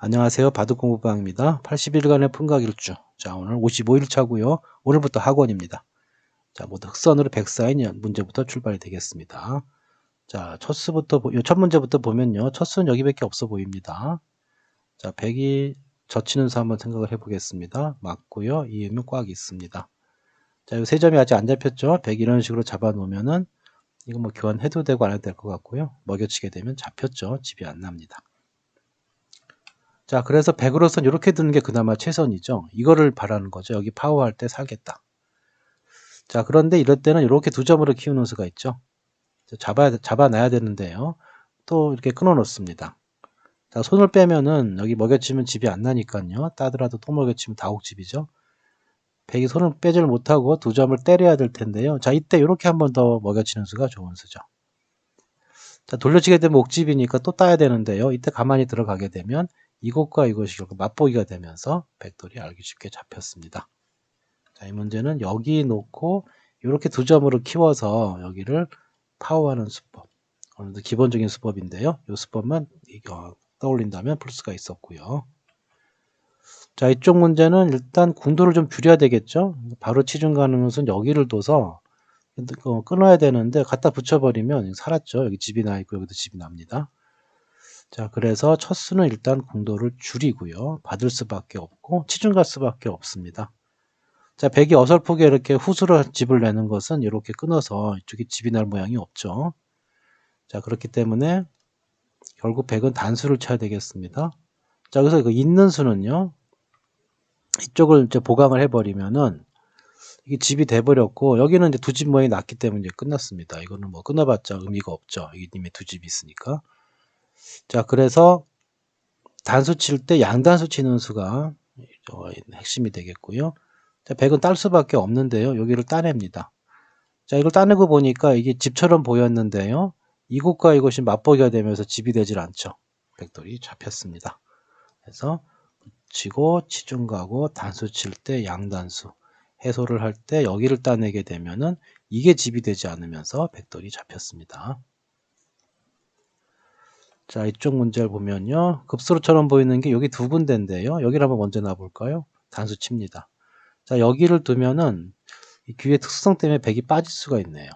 안녕하세요. 바둑공부방입니다. 81일간의 풍각일주. 자, 오늘 55일 차고요. 오늘부터 학원입니다. 자, 모두 흑선으로 104인 문제부터 출발이 되겠습니다. 자, 첫 수부터, 보- 첫 문제부터 보면요. 첫 수는 여기밖에 없어 보입니다. 자, 100이 젖히는 수 한번 생각을 해보겠습니다. 맞고요. 이음은 꽉 있습니다. 자, 이세 점이 아직 안 잡혔죠? 100 이런 식으로 잡아놓으면은 이거 뭐 교환해도 되고 안 해도 될 것 같고요. 먹여치게 되면 잡혔죠. 집이 안 납니다. 자, 그래서 100으로선 이렇게 두는 게 그나마 최선이죠. 이거를 바라는 거죠. 여기 파워할 때 살겠다. 자, 그런데 이럴 때는 이렇게 두 점으로 키우는 수가 있죠. 자, 잡아야, 잡아놔야 되는데요. 또 이렇게 끊어 놓습니다. 자, 손을 빼면은 여기 먹여치면 집이 안 나니까요. 따더라도 또 먹여치면 다옥집이죠. 100이 손을 빼지를 못하고 두 점을 때려야 될 텐데요. 자, 이때 이렇게 한 번 더 먹여치는 수가 좋은 수죠. 자, 돌려치게 되면 옥집이니까 또 따야 되는데요. 이때 가만히 들어가게 되면 이것과 이것이 결국 맛보기가 되면서 백돌이 알기 쉽게 잡혔습니다. 자, 이 문제는 여기 놓고 이렇게 두 점으로 키워서 여기를 파워하는 수법. 오늘도 기본적인 수법인데요. 이 수법만 떠올린다면 풀 수가 있었고요. 자, 이쪽 문제는 일단 궁도를 좀 줄여야 되겠죠. 바로 치중 가는 것은 여기를 둬서 어, 끊어야 되는데 갖다 붙여버리면 살았죠. 여기 집이 나 있고 여기도 집이 납니다. 자, 그래서 첫 수는 일단 궁도를 줄이고요. 받을 수밖에 없고 치중 갈 수밖에 없습니다. 자, 백이 어설프게 이렇게 후수로 집을 내는 것은 이렇게 끊어서 이쪽에 집이 날 모양이 없죠. 자, 그렇기 때문에 결국 백은 단수를 쳐야 되겠습니다. 자, 그래서 그 있는 수는요. 이쪽을 이제 보강을 해버리면은 이게 집이 돼버렸고 여기는 이제 두 집 모양이 났기 때문에 이제 끝났습니다. 이거는 뭐 끊어봤자 의미가 없죠. 이게 이미 두 집이 있으니까. 자, 그래서 단수 칠 때 양단수 치는 수가 어, 핵심이 되겠고요. 자, 100은 딸 수밖에 없는데요. 여기를 따냅니다. 자, 이걸 따내고 보니까 이게 집처럼 보였는데요. 이곳과 이곳이 맞보기가 되면서 집이 되질 않죠. 백돌이 잡혔습니다. 그래서 치고 치중 가고 단수 칠 때 양단수 해소를 할 때 여기를 따내게 되면은 이게 집이 되지 않으면서 백돌이 잡혔습니다. 자, 이쪽 문제를 보면요. 급수로처럼 보이는 게 여기 두 군데인데요. 여기를 한번 먼저 놔볼까요? 단수 칩니다. 자, 여기를 두면은 이 귀의 특성 때문에 백이 빠질 수가 있네요.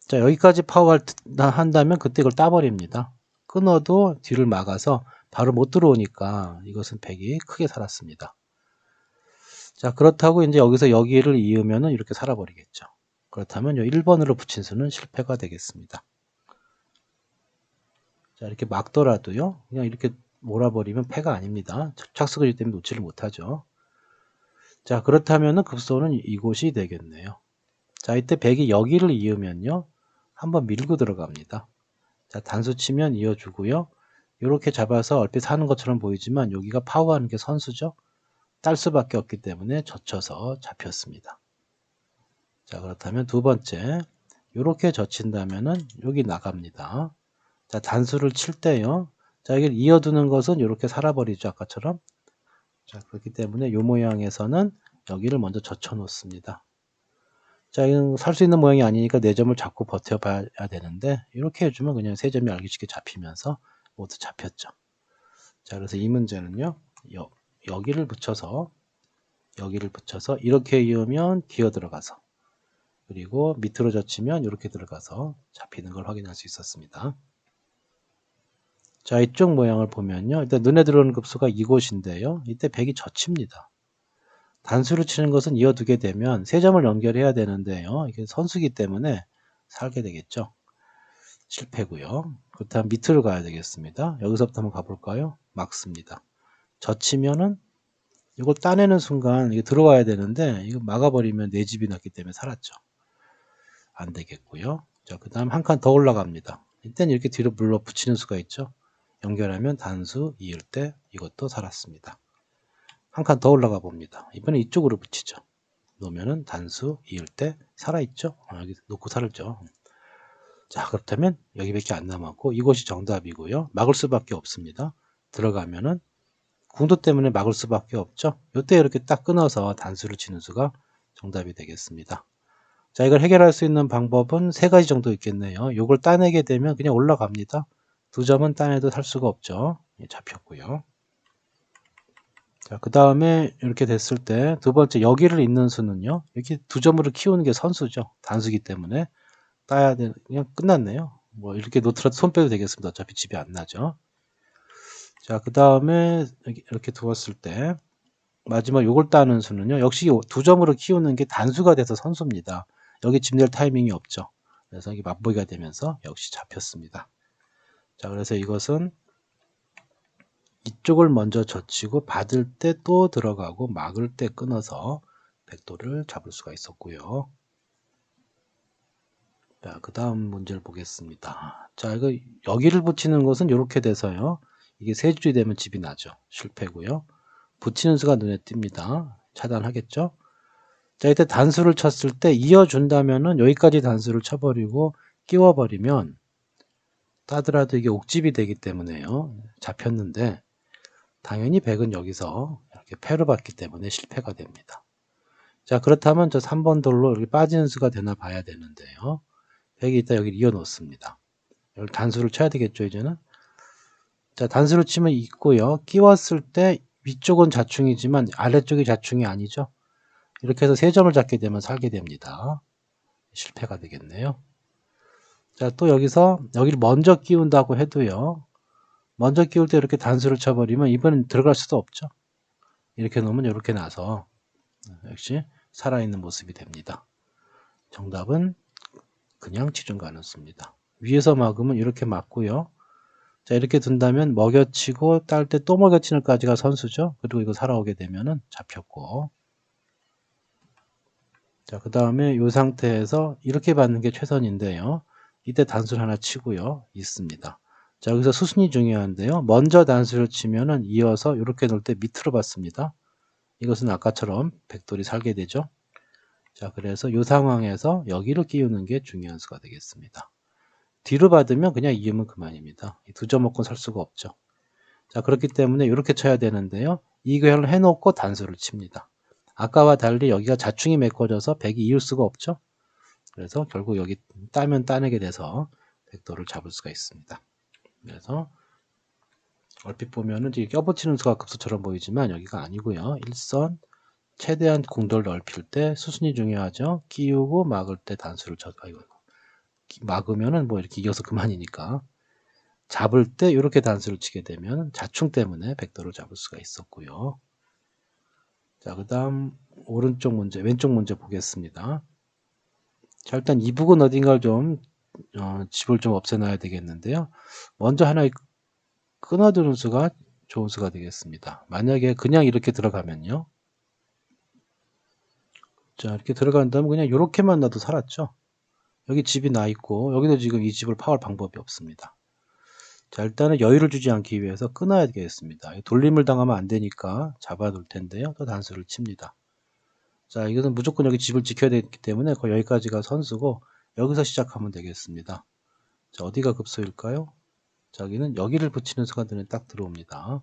자, 여기까지 파워할 한다면 그때 이걸 따버립니다. 끊어도 뒤를 막아서 바로 못 들어오니까 이것은 백이 크게 살았습니다. 자, 그렇다고 이제 여기서 여기를 이으면은 이렇게 살아버리겠죠. 그렇다면 요 1번으로 붙인 수는 실패가 되겠습니다. 자, 이렇게 막더라도요. 그냥 이렇게 몰아버리면 패가 아닙니다. 착석을 때문에 놓지를 못하죠. 자, 그렇다면은 급소는 이곳이 되겠네요. 자, 이때 백이 여기를 이으면요. 한번 밀고 들어갑니다. 자, 단수 치면 이어주고요. 이렇게 잡아서 얼핏 하는 것처럼 보이지만 여기가 파워하는 게 선수죠. 딸 수밖에 없기 때문에 젖혀서 잡혔습니다. 자, 그렇다면 두 번째. 이렇게 젖힌다면은 여기 나갑니다. 자, 단수를 칠 때요. 자, 이걸 이어두는 것은 이렇게 살아버리죠. 아까처럼. 자, 그렇기 때문에 이 모양에서는 여기를 먼저 젖혀 놓습니다. 자, 이건 살 수 있는 모양이 아니니까 4점을 잡고 버텨봐야 되는데, 이렇게 해주면 그냥 3점이 알기 쉽게 잡히면서 모두 잡혔죠. 자, 그래서 이 문제는요, 여, 여기를 붙여서, 여기를 붙여서, 이렇게 이으면 기어 들어가서, 그리고 밑으로 젖히면 이렇게 들어가서 잡히는 걸 확인할 수 있었습니다. 자, 이쪽 모양을 보면요. 일단 눈에 들어오는 급수가 이곳인데요. 이때 100이 젖힙니다. 단수를 치는 것은 이어두게 되면 세 점을 연결해야 되는데요. 이게 선수기 때문에 살게 되겠죠. 실패고요. 그렇다면 밑으로 가야 되겠습니다. 여기서부터 한번 가볼까요? 막습니다. 젖히면은 이걸 따내는 순간 이게 들어와야 되는데 이거 막아버리면 네 집이 났기 때문에 살았죠. 안 되겠고요. 자, 그 다음 한 칸 더 올라갑니다. 이때는 이렇게 뒤로 물러 붙이는 수가 있죠. 연결하면 단수 이을 때 이것도 살았습니다. 한 칸 더 올라가 봅니다. 이번에 이쪽으로 붙이죠. 놓으면은 단수 이을 때 살아있죠. 아, 여기 놓고 살죠. 자 그렇다면 여기밖에 안 남았고 이것이 정답이고요. 막을 수밖에 없습니다. 들어가면은 궁도 때문에 막을 수밖에 없죠. 이때 이렇게 딱 끊어서 단수를 치는 수가 정답이 되겠습니다. 자 이걸 해결할 수 있는 방법은 세 가지 정도 있겠네요. 이걸 따내게 되면 그냥 올라갑니다. 두 점은 따내도 살 수가 없죠. 예, 잡혔고요. 자, 그 다음에 이렇게 됐을 때 두 번째 여기를 잇는 수는요. 이렇게 두 점으로 키우는 게 선수죠. 단수기 때문에 따야 되 그냥 끝났네요. 뭐 이렇게 놓더라도 손 빼도 되겠습니다. 어차피 집이 안 나죠. 자, 그 다음에 이렇게 두었을 때 마지막 요걸 따는 수는요. 역시 두 점으로 키우는 게 단수가 돼서 선수입니다. 여기 집 낼 타이밍이 없죠. 그래서 이게 맛보기가 되면서 역시 잡혔습니다. 자, 그래서 이것은 이쪽을 먼저 젖히고 받을 때 또 들어가고 막을 때 끊어서 백도를 잡을 수가 있었고요. 자, 그 다음 문제를 보겠습니다. 자, 이거 여기를 붙이는 것은 이렇게 돼서요. 이게 세 줄이 되면 집이 나죠. 실패고요. 붙이는 수가 눈에 띕니다. 차단하겠죠? 자, 이때 단수를 쳤을 때 이어준다면은 여기까지 단수를 쳐버리고 끼워버리면 따더라도 이게 옥집이 되기 때문에요. 잡혔는데 당연히 100은 여기서 이렇게 패로 받기 때문에 실패가 됩니다. 자, 그렇다면 저 3번 돌로 이렇게 빠지는 수가 되나 봐야 되는데요. 100이 있다 여기 이어 놓습니다. 여기 단수를 쳐야 되겠죠, 이제는. 자, 단수를 치면 있고요. 끼웠을 때 위쪽은 자충이지만 아래쪽이 자충이 아니죠. 이렇게 해서 세 점을 잡게 되면 살게 됩니다. 실패가 되겠네요. 자, 또 여기서 여기를 먼저 끼운다고 해도요. 먼저 끼울 때 이렇게 단수를 쳐버리면 이번엔 들어갈 수도 없죠. 이렇게 놓으면 이렇게 나서 역시 살아있는 모습이 됩니다. 정답은 그냥 지중 가능수입니다. 위에서 막으면 이렇게 막고요. 자 이렇게 둔다면 먹여치고 딸 때 또 먹여치는 까지가 선수죠. 그리고 이거 살아오게 되면은 잡혔고 자그 다음에 이 상태에서 이렇게 받는 게 최선인데요. 이때 단수를 하나 치고요. 있습니다. 자 여기서 수순이 중요한데요. 먼저 단수를 치면은 이어서 이렇게 놓을 때 밑으로 받습니다. 이것은 아까처럼 백돌이 살게 되죠. 자 그래서 이 상황에서 여기를 끼우는 게 중요한 수가 되겠습니다. 뒤로 받으면 그냥 이으면 그만입니다. 두 점 먹고 살 수가 없죠. 자 그렇기 때문에 이렇게 쳐야 되는데요. 이걸 해놓고 단수를 칩니다. 아까와 달리 여기가 자충이 메꿔져서 100이 이을 수가 없죠. 그래서 결국 여기 따면 따내게 돼서 백도를 잡을 수가 있습니다. 그래서 얼핏 보면은 이게 껴붙이는 수가 급수처럼 보이지만 여기가 아니고요. 일선 최대한 공돌 넓힐 때 수순이 중요하죠. 끼우고 막을 때 단수를 쳐 아이고 막으면은 뭐 이렇게 이겨서 그만이니까 잡을 때 이렇게 단수를 치게 되면 자충 때문에 백도를 잡을 수가 있었고요. 자, 그 다음 오른쪽 문제, 왼쪽 문제 보겠습니다. 자, 일단 이 부분 어딘가를 좀 어, 집을 좀 없애놔야 되겠는데요. 먼저 하나 끊어두는 수가 좋은 수가 되겠습니다. 만약에 그냥 이렇게 들어가면요. 자, 이렇게 들어간다면 그냥 이렇게만 놔도 살았죠. 여기 집이 나 있고 여기도 지금 이 집을 파올 방법이 없습니다. 자, 일단은 여유를 주지 않기 위해서 끊어야 되겠습니다. 돌림을 당하면 안 되니까 잡아둘 텐데요. 또 단수를 칩니다. 자, 이것은 무조건 여기 집을 지켜야 되기 때문에 거의 여기까지가 선수고 여기서 시작하면 되겠습니다. 자, 어디가 급소일까요? 자, 여기는 여기를 붙이는 눈에 딱 들어옵니다.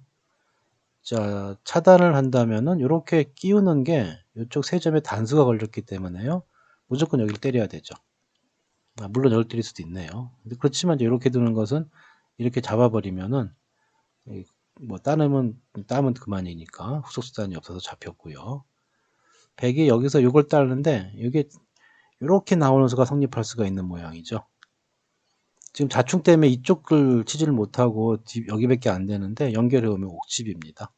자, 차단을 한다면은 이렇게 끼우는 게 이쪽 세 점에 단수가 걸렸기 때문에요. 무조건 여기를 때려야 되죠. 아, 물론 여기 때릴 수도 있네요. 그렇지만 이렇게 두는 것은 이렇게 잡아버리면은 뭐 따르면 따면 그만이니까 후속 수단이 없어서 잡혔고요. 100이 여기서 이걸 따르는데 이게 이렇게 나오는 수가 성립할 수가 있는 모양이죠. 지금 자충 때문에 이쪽을 치지를 못하고 여기밖에 안 되는데 연결해 오면 옥집입니다.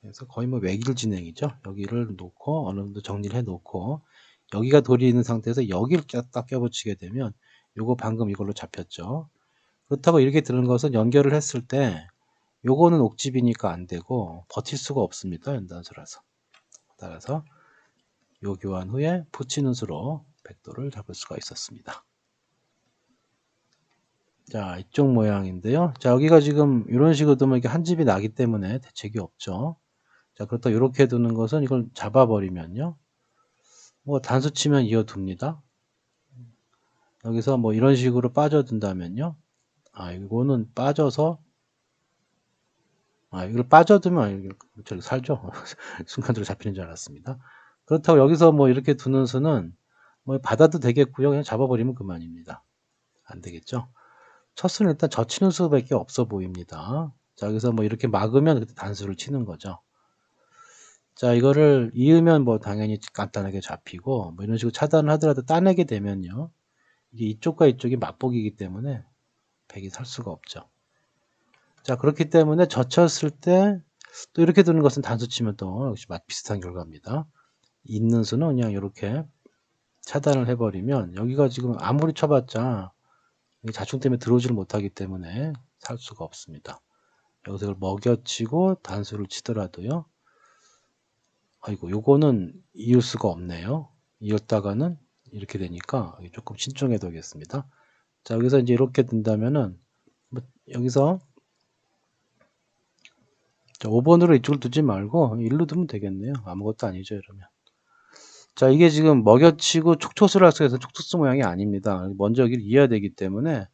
그래서 거의 뭐 외길 진행이죠. 여기를 놓고 어느 정도 정리를 해 놓고 여기가 돌이 있는 상태에서 여기를 딱 껴붙이게 되면 요거 방금 이걸로 잡혔죠. 그렇다고 이렇게 드는 것은 연결을 했을 때 요거는 옥집이니까 안 되고 버틸 수가 없습니다. 연단수라서. 따라서 요 교환 후에 붙이는 수로 백도를 잡을 수가 있었습니다. 자, 이쪽 모양인데요. 자, 여기가 지금 이런 식으로 두면 이게 한 집이 나기 때문에 대책이 없죠. 자, 그렇다 이렇게 두는 것은 이걸 잡아버리면요. 뭐 단수 치면 이어둡니다. 여기서 뭐 이런 식으로 빠져든다면요. 아, 이거는 빠져서 아, 이걸 빠져두면 저기 살죠. 순간적으로 잡히는 줄 알았습니다. 그렇다고 여기서 뭐 이렇게 두는 수는 뭐 받아도 되겠고요. 그냥 잡아버리면 그만입니다. 안 되겠죠. 첫 수는 일단 젖히는 수밖에 없어 보입니다. 자, 여기서 뭐 이렇게 막으면 단수를 치는 거죠. 자, 이거를 이으면 뭐 당연히 간단하게 잡히고, 뭐 이런 식으로 차단을 하더라도 따내게 되면요. 이게 이쪽과 이쪽이 맞보기이기 때문에 백이 살 수가 없죠. 자, 그렇기 때문에 젖혔을 때 또 이렇게 두는 것은 단수 치면 또 역시 맛 비슷한 결과입니다. 있는 수는 그냥 이렇게 차단을 해버리면 여기가 지금 아무리 쳐봤자 자충 때문에 들어오지를 못하기 때문에 살 수가 없습니다. 여기서 이걸 먹여치고 단수를 치더라도요. 아이고 요거는 이을 수가 없네요. 이었다가는 이렇게 되니까 조금 신중해야 되겠습니다. 자 여기서 이제 이렇게 된다면은 뭐 여기서 자, 5번으로 이쪽을 두지 말고 1로 두면 되겠네요. 아무것도 아니죠, 이러면. 자, 이게 지금 먹여치고 촉촉수를 해서 촉촉수 모양이 아닙니다. 먼저 여기를 이어야 되기 때문에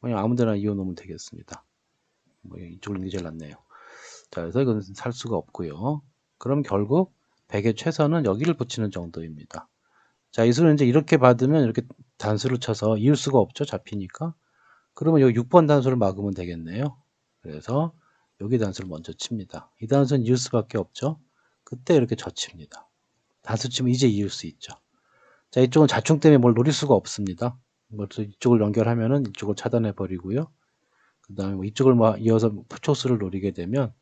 그냥 아무 데나 이어 놓으면 되겠습니다. 뭐 이쪽을 넣는 게 제일 낫네요. 자, 그래서 이건 살 수가 없고요. 그럼 결국 100의 최선은 여기를 붙이는 정도입니다. 자, 이 수는 이제 이렇게 받으면 이렇게 단수를 쳐서 이을 수가 없죠. 잡히니까. 그러면 여기 6번 단수를 막으면 되겠네요. 그래서 여기 단수를 먼저 칩니다. 이 단수는 이을 수밖에 없죠. 그때 이렇게 젖힙니다. 치면 이제 이을 수 있죠. 자, 이쪽은 자충 때문에 뭘 노릴 수가 없습니다. 그래서 이쪽을 연결하면은 이쪽을 차단해 버리고요. 그 다음에 뭐 이쪽을 뭐 이어서 초수를 노리게 되면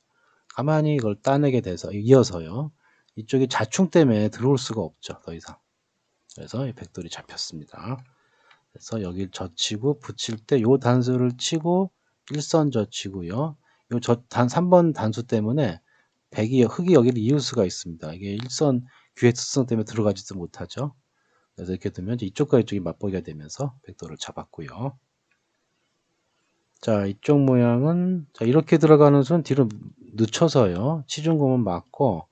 가만히 이걸 따내게 돼서 이어서요. 이쪽이 자충 때문에 들어올 수가 없죠. 더 이상. 그래서 이 백돌이 잡혔습니다. 그래서 여기를 젖히고 붙일 때 요 단수를 치고 일선 젖히고요. 요 저 단 3번 단수 때문에 백이 흙이 여기를 이을 수가 있습니다. 이게 일선 특성 때문에 들어가지도 못하죠. 그래서 이렇게 되면 이쪽과 이쪽이 맞보기가 되면서 백도를 잡았고요. 자, 이쪽 모양은 자, 이렇게 들어가는 순 뒤로 늦춰서요. 치중금은 맞고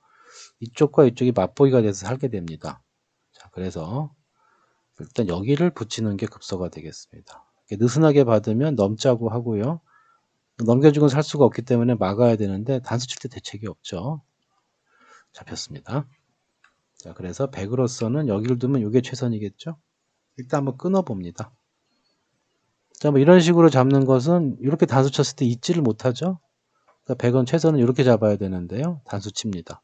이쪽과 이쪽이 맞보기가 돼서 살게 됩니다. 자, 그래서 일단 여기를 붙이는 게 급소가 되겠습니다. 느슨하게 받으면 넘자고 하고요. 넘겨주고 살 수가 없기 때문에 막아야 되는데 단수 칠 때 대책이 없죠. 잡혔습니다. 자, 그래서 100으로서는 여기를 두면 이게 최선이겠죠. 일단 한번 끊어 봅니다. 자, 뭐 이런 식으로 잡는 것은 이렇게 단수 쳤을 때 잊지를 못하죠. 그러니까 100은 최선은 이렇게 잡아야 되는데요. 단수 칩니다.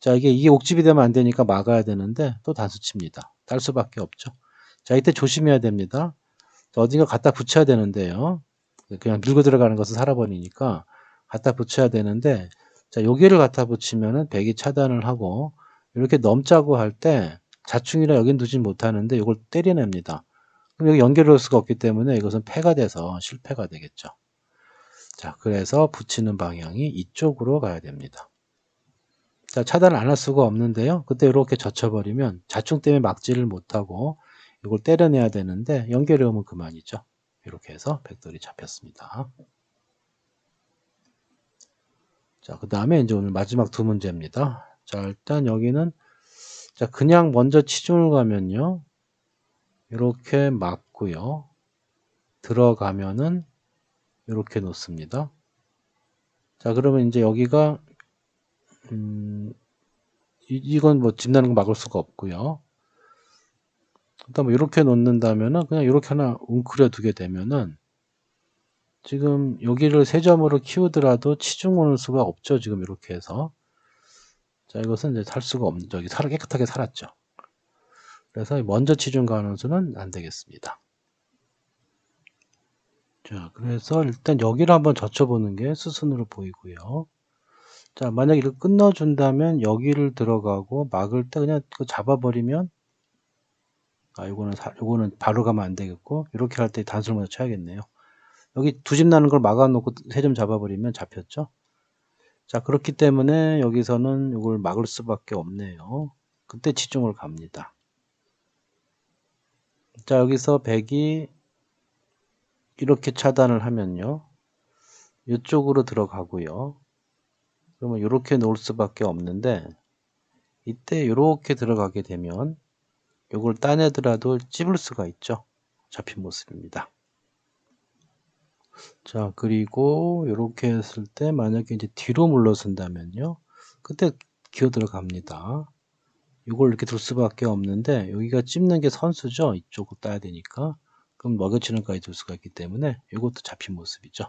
자, 이게 이게 옥집이 되면 안 되니까 막아야 되는데 또 단수 칩니다. 딸 수밖에 없죠. 자, 이때 조심해야 됩니다. 어딘가 갖다 붙여야 되는데요. 그냥 밀고 들어가는 것은 살아버리니까 갖다 붙여야 되는데 자 여기를 갖다 붙이면은 배기 차단을 하고 이렇게 넘자고 할 때 자충이라 여긴 두진 못하는데 이걸 때려냅니다. 그럼 여기 연결할 수가 없기 때문에 이것은 폐가 돼서 실패가 되겠죠. 자 그래서 붙이는 방향이 이쪽으로 가야 됩니다. 자 차단을 안 할 수가 없는데요. 그때 이렇게 젖혀버리면 자충 때문에 막지를 못하고 이걸 때려내야 되는데 연결해 오면 그만이죠. 이렇게 해서 백돌이 잡혔습니다. 자, 그 다음에 이제 오늘 마지막 두 문제입니다. 자, 일단 여기는 자, 그냥 먼저 치중을 가면요. 이렇게 맞고요. 들어가면은 이렇게 놓습니다. 자, 그러면 이제 여기가 음, 이, 건뭐 집나는 거 막을 수가 없고요. 일단 뭐 이렇게 놓는다면은 그냥 이렇게 하나 웅크려 두게 되면은 지금 여기를 세 점으로 키우더라도 치중 오는 수가 없죠. 지금 이렇게 해서. 자, 이것은 이제 살 수가 없는, 저기 살 깨끗하게 살았죠. 그래서 먼저 치중 수는 안 되겠습니다. 자, 그래서 일단 여기를 한번 젖혀보는 게 수순으로 보이고요. 자, 만약 이를 끊어준다면 여기를 들어가고 막을 때 그냥 그 잡아버리면 아, 요거는, 사, 요거는 바로 가면 안 되겠고, 이렇게 할 때 단수를 먼저 쳐야겠네요. 여기 두 집 나는 걸 막아놓고 세 점 잡아버리면 잡혔죠? 자, 그렇기 때문에 여기서는 이걸 막을 수밖에 없네요. 그때 치중을 갑니다. 자, 여기서 100이 이렇게 차단을 하면요. 이쪽으로 들어가고요. 그러면 이렇게 놓을 수밖에 없는데, 이때 이렇게 들어가게 되면 이걸 따내더라도 찝을 수가 있죠. 잡힌 모습입니다. 자, 그리고 이렇게 했을 때 만약에 이제 뒤로 물러선다면요. 그때 기어 들어갑니다. 이걸 이렇게 둘 수밖에 없는데 여기가 찝는 게 선수죠. 이쪽을 따야 되니까. 그럼 먹여치는까지 둘 수가 있기 때문에 이것도 잡힌 모습이죠.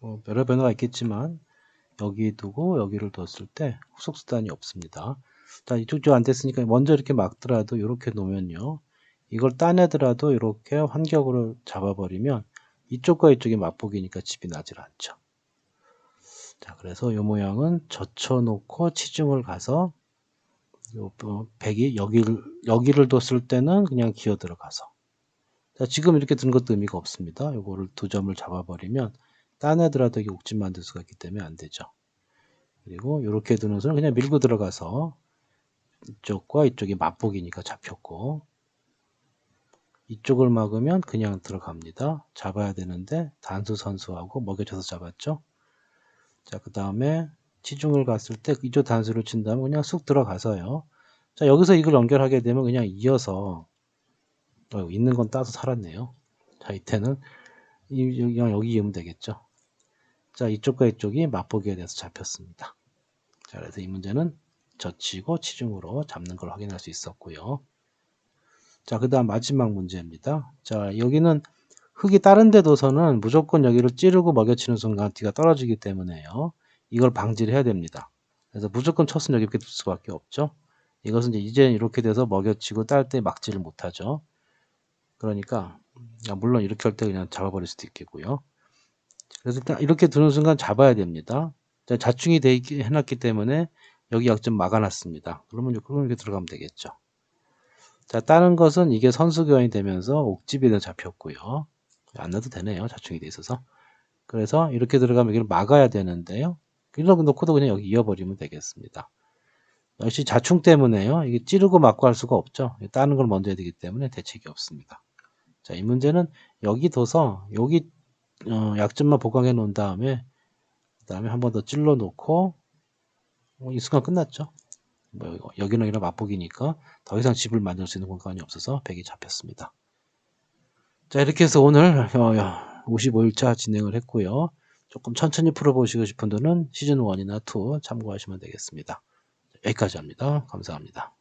뭐 여러 변화가 있겠지만 여기 두고 여기를 뒀을 때 후속 수단이 없습니다. 자 이쪽 쪽 안 됐으니까 먼저 이렇게 막더라도 이렇게 놓으면요. 이걸 따내더라도 이렇게 환격으로 잡아버리면 이쪽과 이쪽이 맞보기니까 집이 나질 않죠. 자 그래서 이 모양은 젖혀놓고 치중을 가서 요 어, 백이 여기를 여기를 뒀을 때는 그냥 기어 들어가서 자 지금 이렇게 든 것도 의미가 없습니다. 요거를 두 점을 잡아버리면 따내더라도 이게 옥집 만들 수가 있기 때문에 안 되죠. 그리고 이렇게 두는 수는 그냥 밀고 들어가서 이쪽과 이쪽이 맞보기니까 잡혔고 이쪽을 막으면 그냥 들어갑니다. 잡아야 되는데 단수 선수하고 먹여줘서 잡았죠. 자, 그 다음에 치중을 갔을 때 이쪽 단수를 친다면 그냥 쑥 들어가서요. 자, 여기서 이걸 연결하게 되면 그냥 이어서 어, 있는 건 따서 살았네요. 자, 이때는 이- 그냥 여기 이으면 되겠죠. 자, 이쪽과 이쪽이 맛보기에 대해서 잡혔습니다. 자, 그래서 이 문제는 젖히고 치중으로 잡는 걸 확인할 수 있었고요. 자, 그 다음 마지막 문제입니다. 자, 여기는 흙이 다른 데 둬서는 무조건 여기를 찌르고 먹여치는 순간 뒤가 떨어지기 때문에요. 이걸 방지를 해야 됩니다. 그래서 무조건 쳤으면 여기 이렇게 둘 수밖에 없죠. 이것은 이제 이제 이렇게 돼서 먹여치고 딸 때 막지를 못하죠. 그러니까 아, 물론 이렇게 할 때 그냥 잡아버릴 수도 있겠고요. 그래서 일단 이렇게 두는 순간 잡아야 됩니다. 자, 자충이 돼 있기 해놨기 때문에 여기 약점 막아놨습니다. 그러면 그러면 이렇게 들어가면 되겠죠. 자, 다른 것은 이게 선수 교환이 되면서 옥집이 잡혔고요. 안 넣어도 되네요. 자충이 돼 있어서. 그래서 이렇게 들어가면 여기를 막아야 되는데요. 이렇게 놓고도 그냥 여기 이어버리면 되겠습니다. 역시 자충 때문에요. 이게 찌르고 막고 할 수가 없죠. 다른 걸 먼저 해야 되기 때문에 대책이 없습니다. 자, 이 문제는 여기 둬서 여기 어, 약점만 보강해 놓은 다음에 그 다음에 한 번 더 찔러 놓고 어, 이 순간 끝났죠. 뭐 여기는 여기랑 맛보기니까 더 이상 집을 만들 수 있는 공간이 없어서 100이 잡혔습니다. 자 이렇게 해서 오늘 55일차 진행을 했고요. 조금 천천히 풀어보시고 싶은 분들은 시즌 1이나 2 참고하시면 되겠습니다. 여기까지 합니다. 감사합니다.